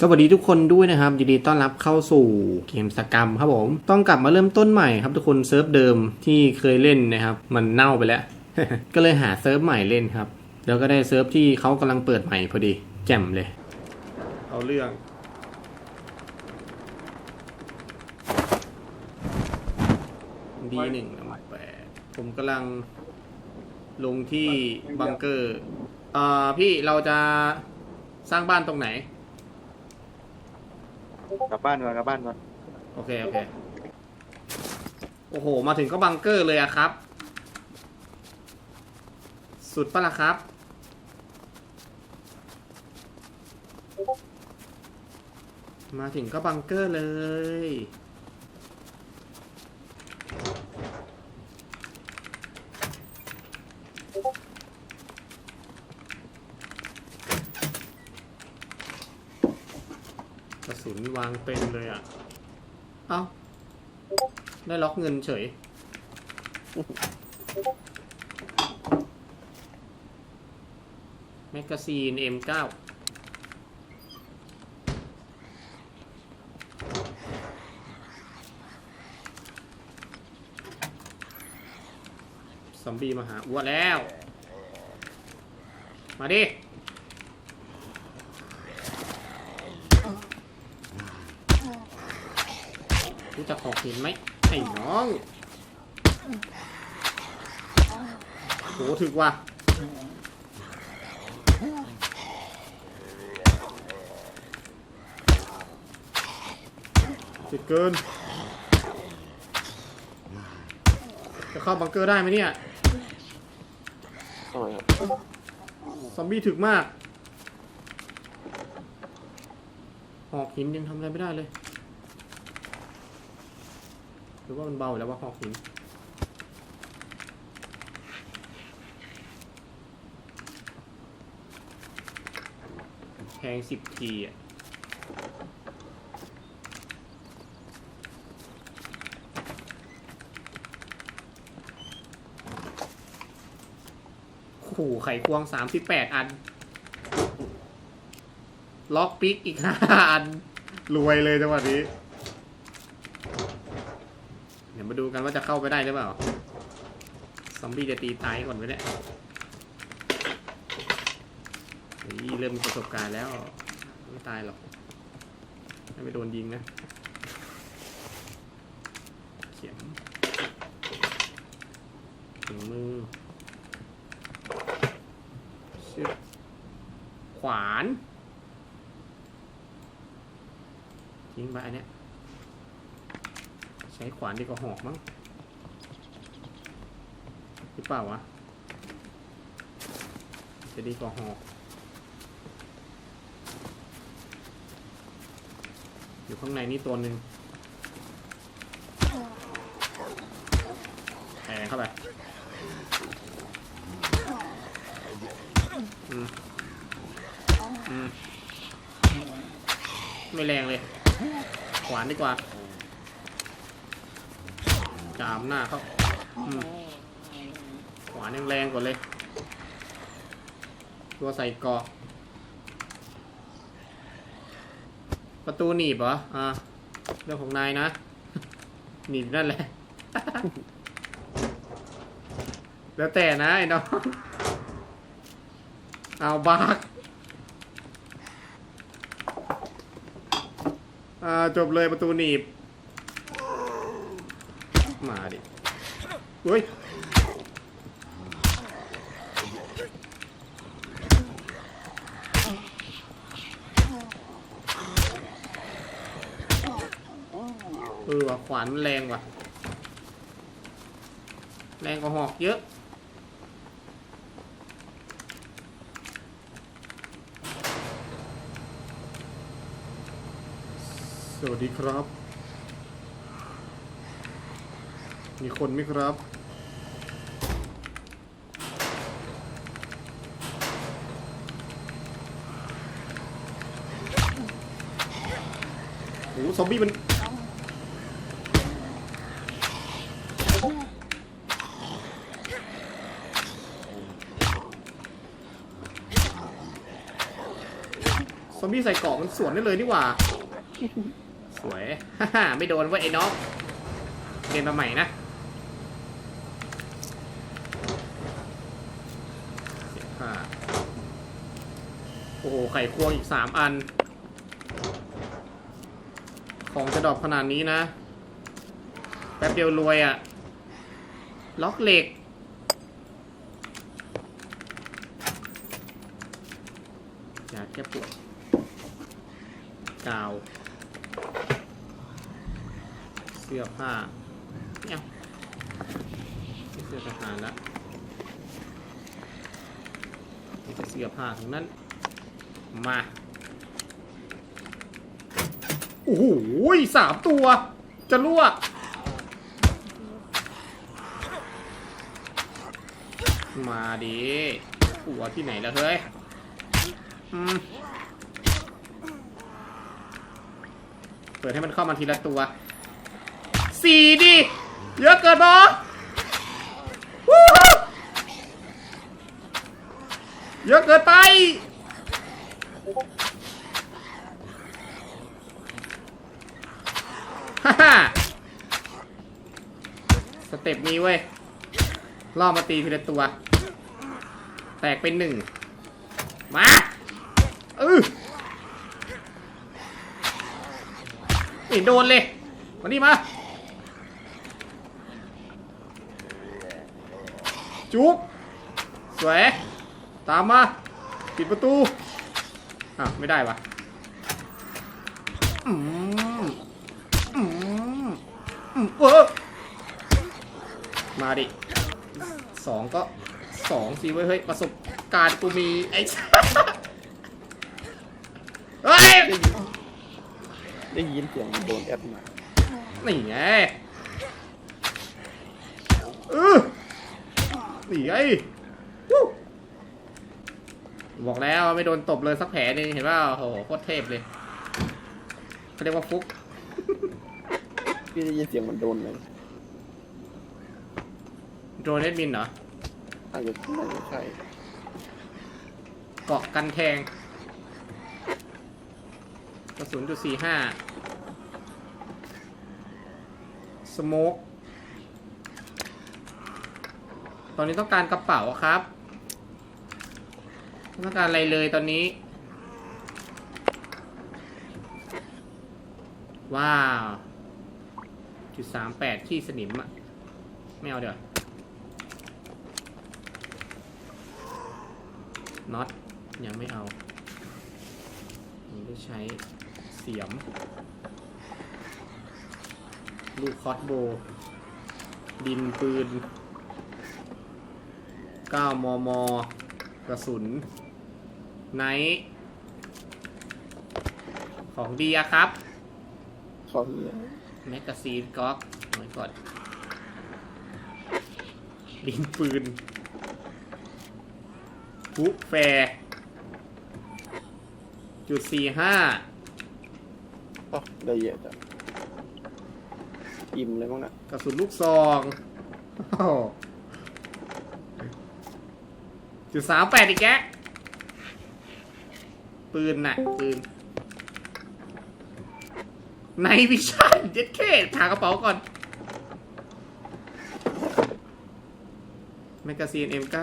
สวัสดีทุกคนด้วยนะครับยินดีต้อนรับเข้าสู่เกมสกรรมครับผม ต้องกลับมาเริ่มต้นใหม่ครับทุกคนเซิร์ฟเดิมที่เคยเล่นนะครับ มันเน่าไปแล้ว ก็เลยหาเซิร์ฟใหม่เล่นครับ แล้วก็ได้เซิร์ฟที่เขากำลังเปิดใหม่พอดี แจ่มเลย เอาเรื่อง ดีหนึ่งแปดผมกำลังลงที่บังเกอร์ อ่าพี่เราจะสร้างบ้านตรงไหน กลับบ้านก่อนกลับบ้านก่อนโอเค โอเค โอ้โห มาถึงก็บังเกอร์เลยอะครับ สุดปะล่ะครับ มาถึงก็บังเกอร์เลย สุนวางเต็มเลยอะ เอ้า ได้ล็อกเงินเฉย แมกกาซีน M9 ซอมบี้มาหาอ้วนแล้ว มาดิ จักหอกหินไหมไอ้น้องโหถึกว่ะติดเกิน จะเข้าบังเกอร์ได้ไหมเนี่ยทำไมครับซอมบี้ถึกมาก หอกหินยังทำอะไรไม่ได้เลย รือว่ามันเบาอยู่แล้วว่าหอกหินแพงสิบทีอะโอ้โหไขควงสามสิบแปดอัน ล็อกปิกอีกห้าอัน รวยเลยจังหวะนี้ เดี๋ยวมาดู กันว่าจะเข้าไปได้หรือเปล่า ซอมบี้จะตีตายก่อนไหมเนี่ยเฮ้ยเริ่มมีประสบการณ์แล้ว ไม่ตายหรอกไม่โดนยิงนะเข็มถึงมือชึบขวานทิ้งไปอันเนี้ย ใช้ขวานดีกว่าหอกมั้งหรือเปล่าวะ จะดีกว่าหอก อยู่ข้างในนี่ตัวหนึ่งแทงเข้าไปอืมอืมไม่แรงเลย ขวานดีกว่าามหน้าเขาอืมขวานแรงๆกว่าเลย ตัวใส่เกราะประตูหนีบเหรอ อ่า เรื่องของนายนะ หนีบนั่นแหละ แล้วแต่นะไอ้น้อง เอาบากอ่าจบเลยประตูหนีบ มาดิเฮ้ยเออว่ะขวานมันแรงว่ะ แรงกว่าหอกเยอะสวัสดีครับ มีคนไหมครับ โอ้โหซอมบี้มันซอมอมบี้ใส่เกราะมันสวนได้เลยนี่หว่า สวย ฮ่าฮ่าไม่โดนเว้ยไอ้น้องเรียนมาใหม่นะสิบห้าโอ้โห ไข่ควงอีกสามอัน ของจะดรอปขนาดนี้นะ แป๊บเดียวรวยอะ่ะ ล็อกเหล็กยาแก้ปวดกาว เสื้อผ้าเนี่ยเสื้อทหารละเสื้อผ้าทั้งนั้น มา โอ้โหสามตัว จะลวกมาดิหัวที่ไหนแล้วเฮ้ยอืมเปิดให้มันเข้ามาทีละตัว สี่ดิ เยอะเกินบอวู้ฮู้เยอะเกินไป ฮ่าฮ่าสเต็ปนี้เว้ยล่อมาตีทีละตัว แตกเป็นหนึ่ง มาเออไม่โดนเลยมานี่มา จุ๊บสวย ตามมา ปิดประตู อะไม่ได้วะอืมอืมอืมเออมาดิสองก็สองสิเว้ยเฮ้ยประสบการณ์กูมีไอ้เฮ้ยได้ยินเสียงมันโดนแอปมานี่ไงเออนี่ไงวู้ บอกแล้วไม่โดนตบเลยสักแผลหนึงเห็นว่าโอ้โหโคตรเทพเลยเขาเรียกว่าฟุกพี่ได้ยินเสียงมันโดนเลยโดนเอ็ดมินเหรออาจจะน่าจะใช่เกาะกันแทงกระสุนจุดสี่ห้าสโมกตอนนี้ต้องการกระเป๋าครับไม่ ต้องการอะไรเลยตอนนี้ ว้าว จุดสามแปดขี้สนิมอะไม่เอาเดี๋ยวน็อตยังไม่เอาผมได้ใช้เสียม ลูกคอสโบ ดินปืน 9 มม กระสุน ไนท์ของดีอะครับเขาเหี้ยแมกกาซีนก๊อกไว้ก่อนดินปืนฟุแฟร์จุดสี่ห้าอ๋อได้เยอะจ้ะอิ่มเลยมั้งน่ะกระสุนลูกซองโอ้โหจุดสามแปดอีกแกะ ปืนน่ะ ปืนในวิชั่นเจ็ดเคถากระเป๋าก่อนแมกกาซีน M9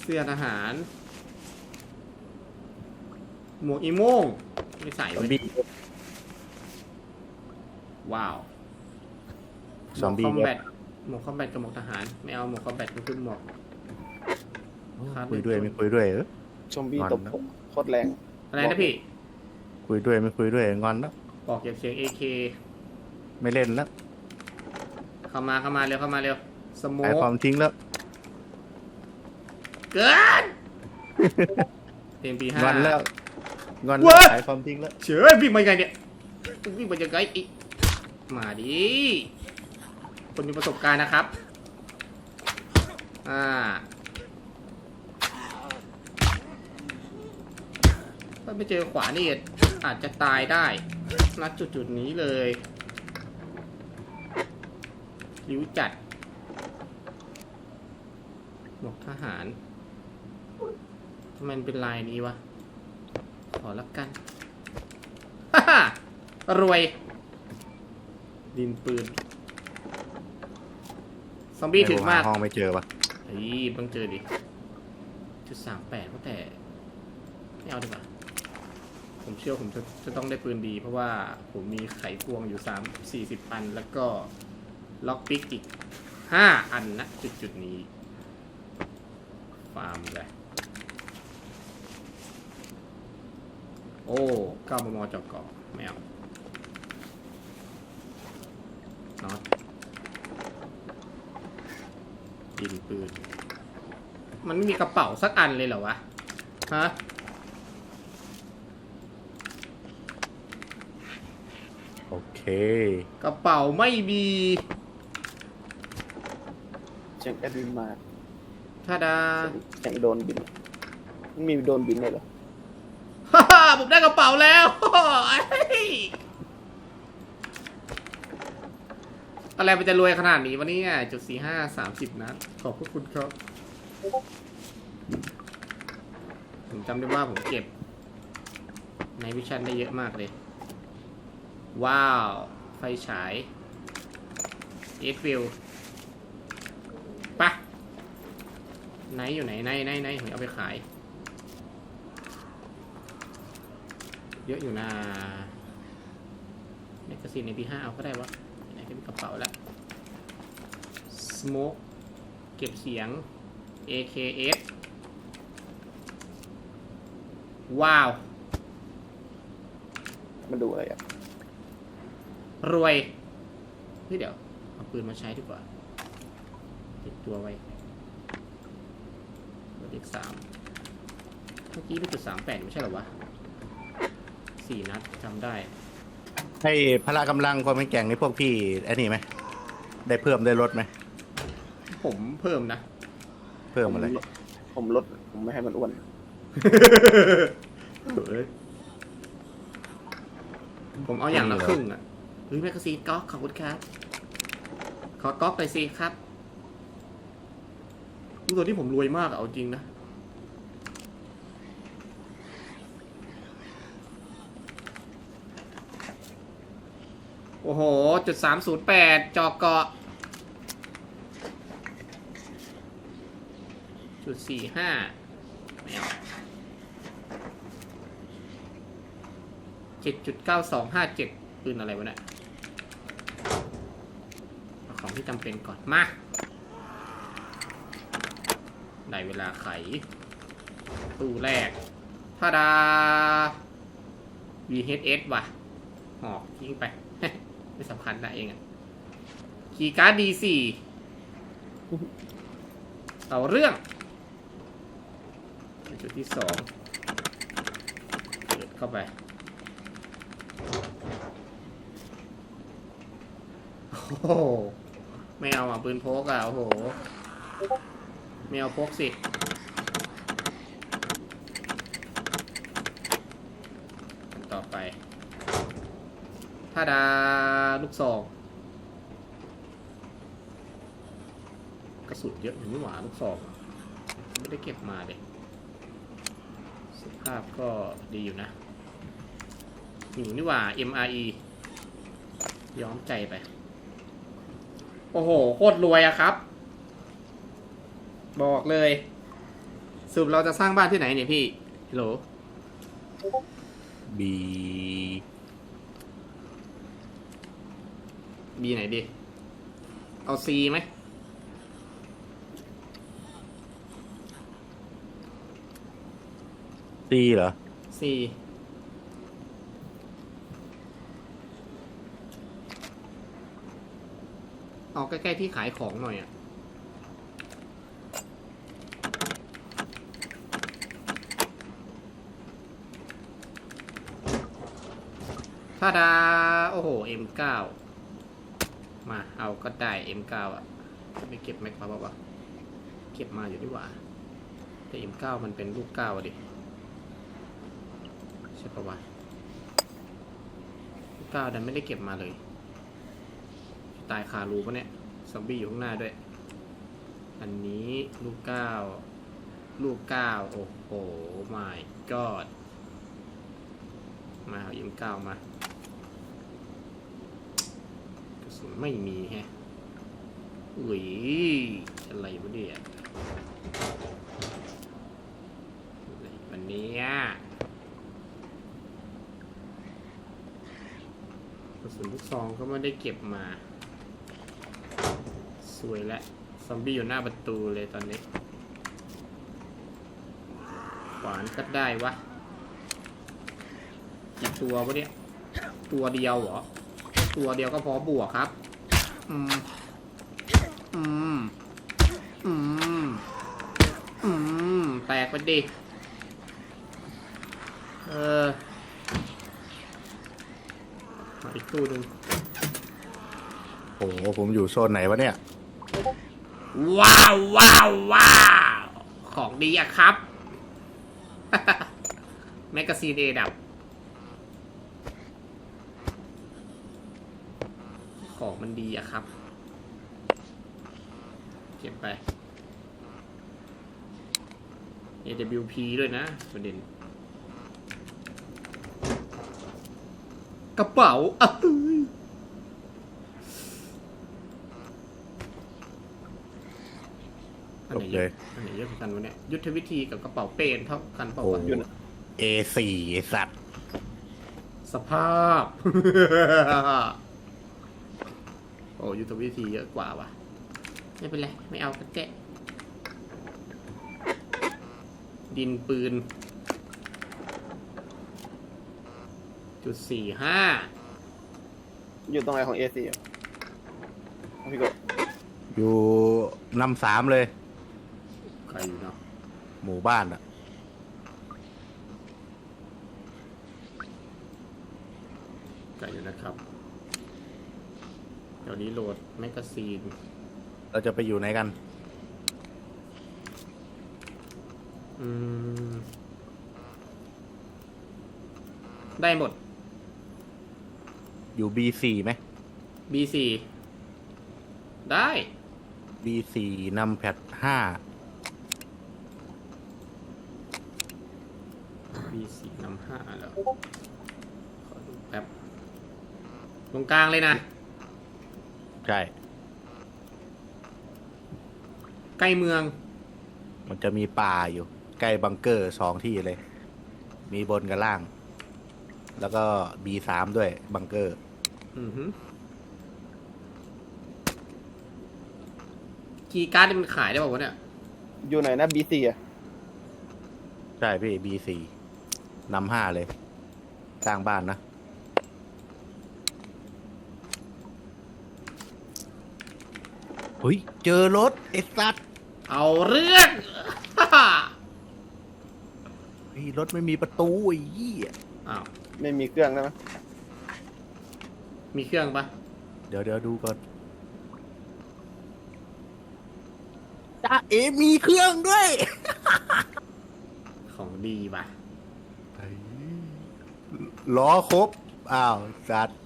เสื้อทหาร หมวกอีโม่งไม่ใส่ซอมเว้ยบี้ว้าวซอมบี้หมวกคอมเว็แบทหมวกคอมแบทกับหมวกทหาร ไม่เอาหมวกคอมแบทมันคือหมวก ครับ คุยด้วยไม่คุยด้วยเออชมบี้งอนตบนะผมโคตรแรง อะไรนะพี่ คุยด้วยไม่คุยด้วยงอนแล้วบอกเก็บเสียง AK ไม่เล่นแล้วเข้ามาเข้ามาเร็วเข้ามาเร็วสโมหายกความทิ้งแล้วเกินเต็มปีห้างอนแล้วงอนเว้ยหายความทิ้งแล้วเฉยวิ่งมายังไงเนี่ยวิ่งมายังไงอีกมาดิคนมีประสบการณ์นะครับ อ่า ถ้าไม่เจอขวานี่อาจจะตายได้ณจุดจุดๆนี้เลยริ้วจัดหมวกทหารทำไมมันเป็นลายนี้วะ ขอละกัน ฮ่าฮ่ารวย ดินปืน ซอมบี้ถึงมากในห้องไม่เจอปะเฮ้ยต้องเจอดิ จุดสามแปดก็แต่ ไม่เอาดีกว่า ผมเชื่อผมจะจะต้องได้ปืนดี เพราะว่าผมมีไขควงอยู่สามสี่สิบอัน แล้วก็ล็อกปิกอีกห้าอันนะจุดจุดนี้ ฟาร์มเลย โอ้เก้ามมจอกอไม่เอาน็อตดินปืน มันไม่มีกระเป๋าสักอันเลยเหรอวะ ฮะ โอ เค กระเป๋าไม่มีเสียงแอดมินมาท่าดาเสียงโดนบินมันมีโดนบินเลยเหรอฮ่าฮ่าผมได้กระเป๋าแล้วเฮ้ยอะไรมันจะรวยขนาดนี้วะเนี่ยจุดสี่ห้าสามสิบนัด ขอบพระคุณครับ ผมจำได้ว่าผมเก็บ ในวิชั่นได้เยอะมากเลย ว้าว ไฟฉายเอฟฟิลปะไหนอยู่ไหนไหนไหนไหนผมเอาไปขาย เยอะอยู่นะแมกกาซีนในปีห้าเอาก็ได้วะไหนก็มีกระเป๋าล้ว smoke เก็บเสียง AKS ว้าว มันดูอะไรอะ รวยเฮ้ยเดี๋ยว เอาปืนมาใช้ดีกว่าติดตัวไว้ตัวเลขสามเมื่อกี้เป็นจุดสามแปดไม่ใช่เหรอวะสี่นัดจำได้ให้พละกำลังความเป็นแกร่งในพวกพี่ไอ้นี่ไหมได้เพิ่มได้ลดไหมผมเพิ่มนะ เพิ่มอะไร ผมลดผมไม่ให้มันอ้วนผมเอาอย่างละครึ่งอะ เฮ้ยแมกกาซีนก๊อกขอบคุณครับ ขอก๊อกไปสิครับรู้ตัวที่ผมรวยมากเอาจริงนะโอ้โห จุดสามศูนย์แปดจอกเกาะ จุดสี่ห้าไม่เอาเจ็ดจุดเก้าสองห้าเจ็ดปืนอะไรวะเนี่ย ของที่จำเป็นก่อนมาได้เวลาไข ตู้แรกทาดา VHS ว่ะ หอกทิ้งไป ไม่สำคัญนะเองอะคีย์การ์ด D4 เอาเรื่อง จุดที่สองเปิดเข้าไป โอ้โห ไม่เอาอะปืนพกอะโอ้โหไม่เอาพกสิ ต่อไปถ้าดาลูกซองกระสุนเยอะอยู่นี่หว่าลูกซองไม่ได้เก็บมาเลยสภาพก็ดีอยู่นะอยู่นี่หว่า MRE ย้อมใจไป โอ้โห โคตรรวยอะครับ บอกเลยสรุปเราจะสร้างบ้านที่ไหนเนี่ยพี่ฮัลโหลบีบีไหนดี เอาซีไหมซีเหรอซี เอาใกล้ๆที่ขายของหน่อยอะถ้าดา โอ้โห M9 มา เอาก็ได้ M9 อะ ไม่เก็บแม็กมาบอกว่า เก็บมาอยู่ดีกว่า แต่ M9 มันเป็นลูกเก้าดิ ใช่ปะวะลูกเก้าดันไม่ได้เก็บมาเลย ตายคารูปะเนี่ยซอมบี้อยู่ข้างหน้าด้วย อันนี้ลูกเก้าลูกเก้าโอ้โห my god มาเอายิมเก้ามากระสุนไม่มีแฮะอุ้ยอะไรวะเนี่ยอะไรวันนี้กระสุนลูกซองก็ไม่ได้เก็บมา สวยแล้วซอมบี้อยู่หน้าประตูเลยตอนนี้ ขวานก็ได้วะกี่ตัววะเนี่ย ตัวเดียวเหรอ ตัวเดียวก็พอบวกครับ อืม อืม อืม อืม แตกไปดิ เอออีกตู้หนึ่งโอ้โหผมอยู่โซนไหนวะเนี่ย ว้าวว้าวว้าวของดีอะครับ แมกกาซีนเอดับ ของมันดีอะครับ เก็บไป AWP ด้วยนะประเด็น กระเป๋าอะ เอ้ยอันไหนเยอะอันไหนเยอะกว่ากันวะเนี่ยยุทธวิธีกับกระเป๋าเป้เท่ากันเปล่าวะโอ้ A4 ไอ้สัตว์สภาพ โอ้ยุทธวิธีเยอะกว่าวะไม่เป็นไรไม่เอากระเจะดินปืน จุดสี่ห้าอยู่ตรงไหนของเอซีอะพี่กบอยู่นำสามเลย ใครอยู่เนาะหมู่บ้านอะไก่อยู่นะครับ เดี๋ยวนี้โหลดแมกกาซีน เราจะไปอยู่ไหนกัน อืม ได้หมด อยู่ B4 ไหม B4 ได้ B4 นำแพทห้า B4 นำห้าแล้วขอดูแป๊บตรงกลางเลยนะ ใช่ ใกล้เมือง มันจะมีป่าอยู่ ใกล้บังเกอร์สองที่เลย มีบนกับล่าง แล้วก็ B3 ด้วยบังเกอร์ อือฮึคีย์การ์ดนี่มันขายได้ป่าวะเนี่ย อยู่ไหนนะบีซีอะ ใช่พี่ B4 นำห้าเลยสร้างบ้านนะ เฮ้ย เจอรถไอ้สัตว์เอาเรื่อง เฮ้ยรถไม่มีประตูไอ้ยี่อ้าวไม่มีเครื่องได้ไหมมีเครื่องปะเดี๋ยวเดี๋ยวดูก่อนจ้าเอมีเครื่องด้วย ของดีปะ ล้อครบ อ้าวสัตว์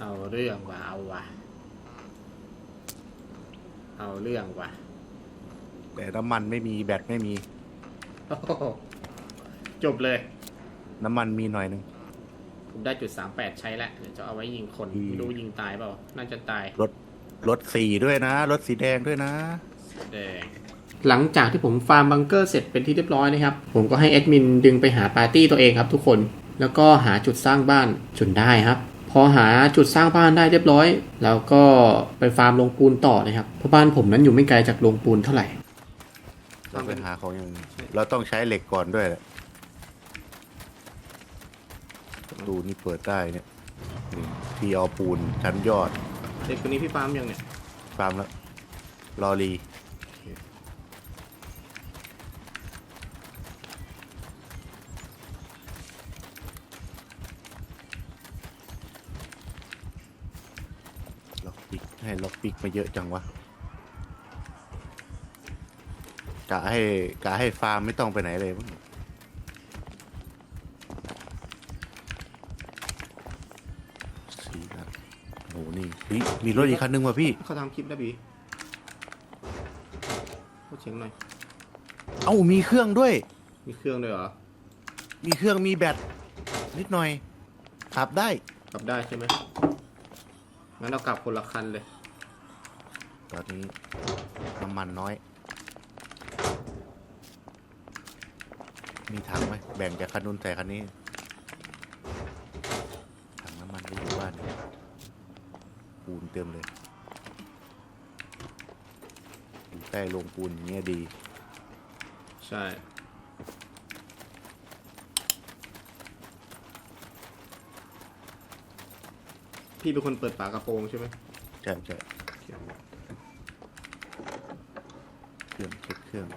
เอาเรื่องว่ะเอาว่ะ เอาเรื่องว่ะแต่น้ำมันไม่มีแบตไม่มี โอ้โหจบเลย น้ำมันมีหน่อยหนึง ผมได้จุดสามแปดใช้แล้วเดี๋ยวจะเอาไว้ยิงคนอืม ไม่รู้ยิงตายเปล่า น่าจะตาย รถรถสีด้วยนะ รถสีแดงด้วยนะ แดงหลังจากที่ผมฟาร์มบังเกอร์เสร็จเป็นที่เรียบร้อยนะครับ ผมก็ให้แอดมินดึงไปหาปาร์ตี้ตัวเองครับทุกคน แล้วก็หาจุดสร้างบ้านจนได้ครับ พอหาจุดสร้างบ้านได้เรียบร้อย แล้วก็ไปฟาร์มลงปูนต่อนะครับเพราะบ้านผมนั้นอยู่ไม่ไกลจากโรงปูนเท่าไหร่เราไปหาของอย่างอื่นเราต้องใช้เหล็กก่อนด้วยแหละประตูนี่เปิดได้เนี่ยนี่ที่เอาปูนชั้นยอดเด็กคนนี้พี่ฟาร์มยังเนี่ยฟาร์มแล้ว รอรีล็อกปิก ให้ล็อกปิกมาเยอะจังวะกะให้กะให้ฟาร์มไม่ต้องไปไหนเลยมั้งสี่นัดโอ้โหนี่เฮ้ยมีรถอีกคันนึงว่ะพี่ เขาทำคลิปได้บีพูดเสียงหน่อย เอ้ามีเครื่องด้วย มีเครื่องด้วยเหรอมีเครื่องมีแบตนิดหน่อยขับได้ กลับได้ใช่ไหมงั้นเรากลับคนละคันเลย ตอนนี้น้ำมันน้อย มีถังไหมแบ่งจากคันนู้นใส่คันนี้ ถังน้ำมันก็อยู่บ้านเนี่ยปูนเต็มเลยอยู่ใกล้โรงปูนอย่างเงี้ยดี ใช่พี่เป็นคนเปิดฝากระโปรงใช่ไหมใช่ใช่เครื่องเช็คเค รื่อง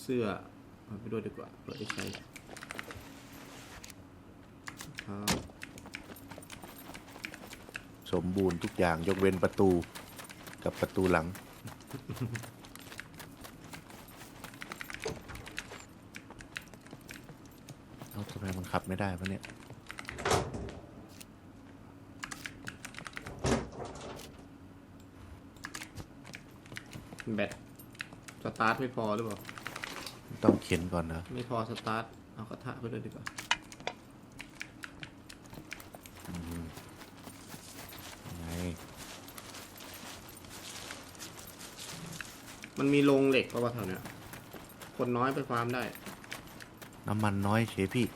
เสื้อเอาไปด้วยดีกว่าเปิดได้ใช้ครับสมบูรณ์ทุกอย่างยกเว้นประตูกับประตูหลัง เอาทำไมมันขับไม่ได้วะเนี่ย แบตสตาร์ทไม่พอหรือเปล่า ต้องเขียนก่อนนะไม่พอสตาร์ท เอากระทะไปเลยดีกว่าไงมันมีโรงเหล็กป่าวะแถวเนี้ย คนน้อยไปฟาร์มได้น้ำมันน้อยเฉยพี่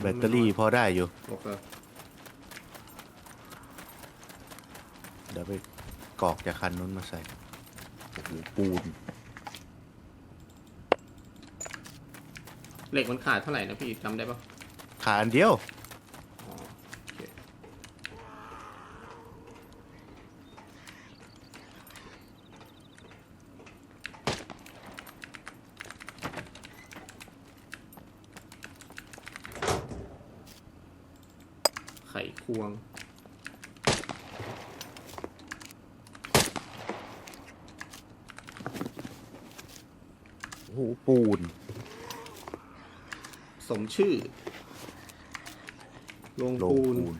แบตเตอรี่พอได้อยู่ โอเคเดี๋ยวไปกรอกจากคันนู้นมาใส่โอ้โห ปูน เหล็กมันขาดเท่าไหร่นะพี่จำได้ปะขาอันเดียว อ๋อโอเคไขควง โอ้โหปูน สมชื่อโรงโลงปูน ปูน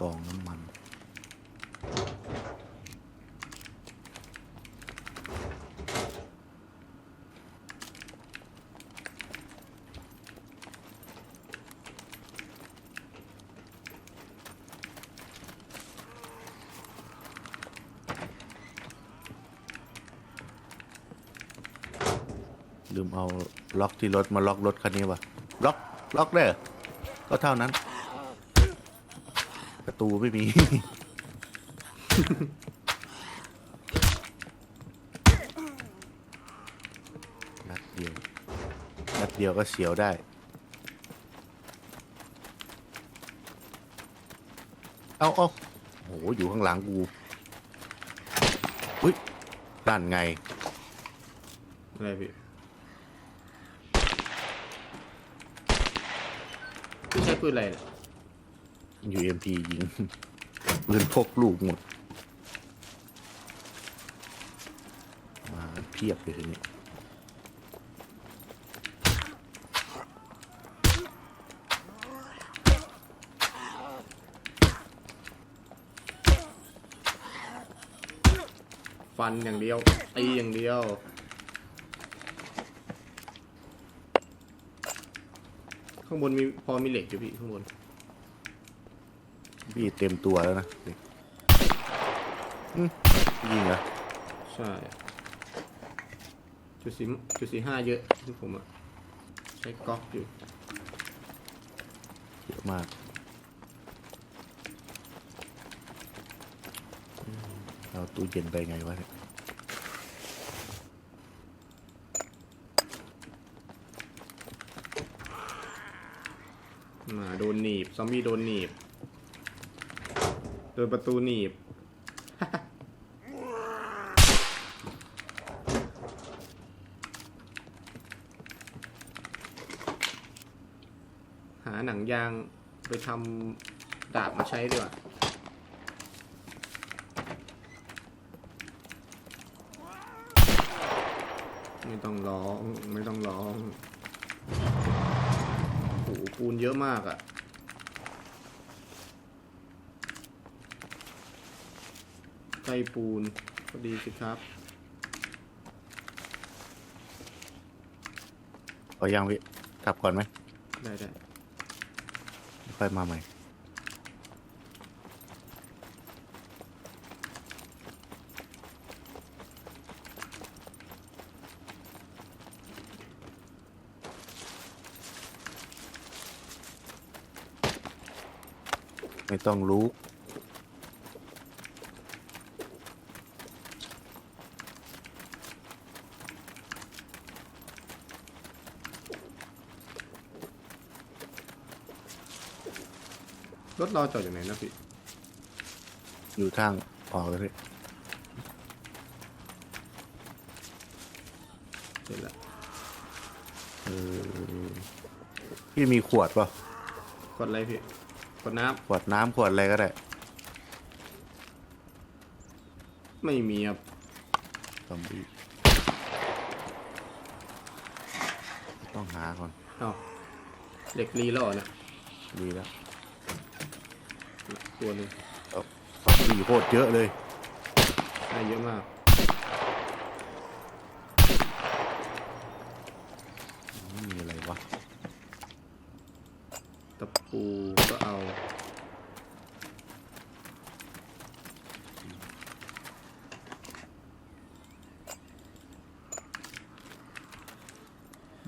กองน้ำมัน ลืมเอา ล็อกที่รถมาล็อกรถคันนี้วะล็อกล็อกได้เหรอก็เท่านั้น ประตูไม่มี นัดเดียว นัดเดียวก็เสียวได้เอาเอาโห อยู่ข้างหลังกูอุ้ยด้านไง อะไรพี่ ใช้ปืนอะไรเนี่ย UMP ยิง ปืนพกลูกหมด มาเพียบเลยทีนี้ฟันอย่างเดียวตีอย่างเดียว ข้างบนมีพอมีเหล็กอยู่พี่ข้างบน พี่เต็มตัวแล้วนะเด็กอืมยิงเหรอใช่จุดสี่จุดสี่ห้าเยอะที่ผมอะใช้ก๊อกอยู่เยอะมากอืมเอาตู้เย็นไปไงวะเนี่ย มาโดนหนีบ ซอมบี้โดนหนีบ โดนประตูหนีบ หาหนังยางไปทำดาบมาใช้ดีกว่าไม่ต้องร้อง ไม่ต้องร้อง ปูนเยอะมากอะ่ะ ใกล้ปูนพอดีสิครับเอายังพี่กลับก่อนไหมได้ได้ค่อยมาใหม่ ต้องรู้รถเราจอดอยู่ไหนนะพี่ อยู่ทางออกเลยพี่เห็นละเออพี่มีขวดป่ะกดอะไรพี่ กดน้ขวดน้ำขวดอะไรก็ได้ำไม่มีครับซอมบี้ต้องหาก่อนเอ้าเหล็กรีแล้วเหรอเนี่ยดีแล้วตัวหนึงซอมบี้โคตรเยอะเลยได้เยอะมาก ไม่มีอะไรวะ ตะปูก็เอา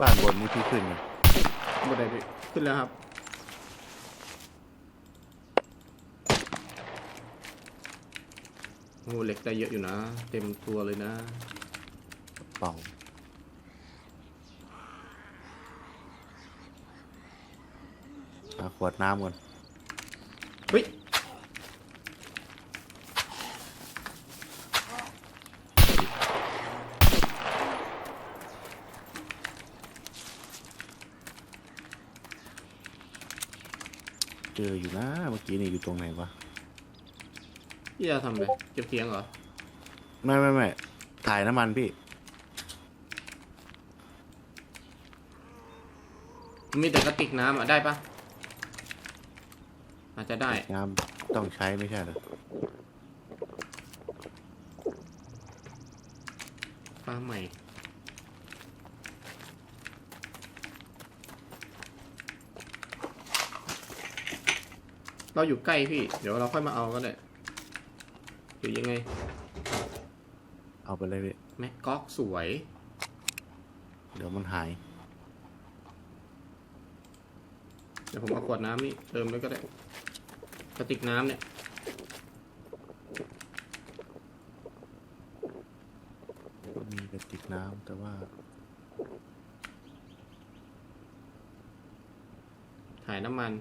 บ้านบนนี่พี่ขึ้นยัง บันไดพี่ขึ้นแล้วครับ โอ้เหล็กได้เยอะอยู่นะ เต็มตัวเลยนะเป่าหาขวดน้ำก่อนเฮ้ยเจออยู่นะ เมื่อกี้นี่อยู่ตรงไหนวะ พี่จะทำอะไรเก็บเสียงเหรอ ไม่ไม่ไม่ถ่ายน้ำมันพี่ มีแต่กระติกน้ำอะได้ปะอาจจะได้ น้ำต้องใช้ไม่ใช่เหรอฟ้าใหม่ เราอยู่ใกล้พี่ เดี๋ยวเราค่อยมาเอาก็ได้ห รือยังไง เอาไปเลยพี่แม็กก๊อกสวย เดี๋ยวมันหาย เดี๋ยวผมเอาขวดน้ำนี่เติมเลยก็ได้กระติกน้ำเนี่ย มีกระติกน้ำแต่ว่าถ่ายน้ำมัน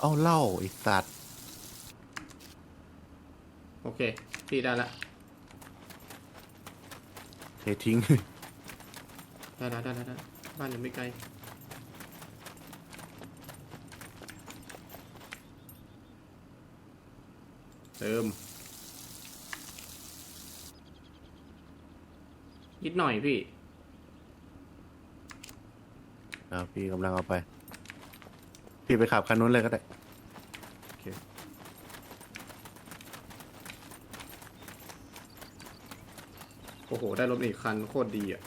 เอาเหล้าไอ้สัตว์โอ เคพี่ได้ละเททิ้ง ได้ได้ได้ได้ได้บ้านยังไม่ไกลเติมนิดหน่อยพี่แล้วพี่กำลังเอาไป พี่ไปขับคันนู้นเลยก็ได้ โอ้โห ได้รถอีกคันโคตรดีอะ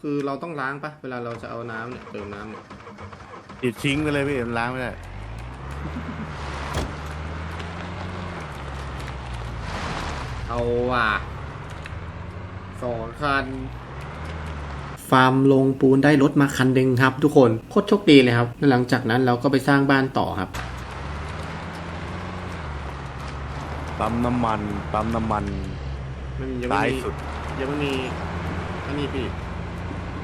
คือเราต้องล้างปะเวลาเราจะเอาน้ำเนี่ยเติมน้ำเนี่ยติดทิ้งไปเลยพี่มันล้างไม่ได้ เอาว่ะสองคัน ฟาร์มลงปูนได้รถมาคันหนึ่งครับทุกคน โคตรโชคดีเลยครับแล้วหลังจากนั้นเราก็ไปสร้างบ้านต่อครับ ปั๊มน้ำมันปั๊มน้ำมัน ไม่มียังไม่ซ้ายมีสุด ยังไม่มีอันนี้พี่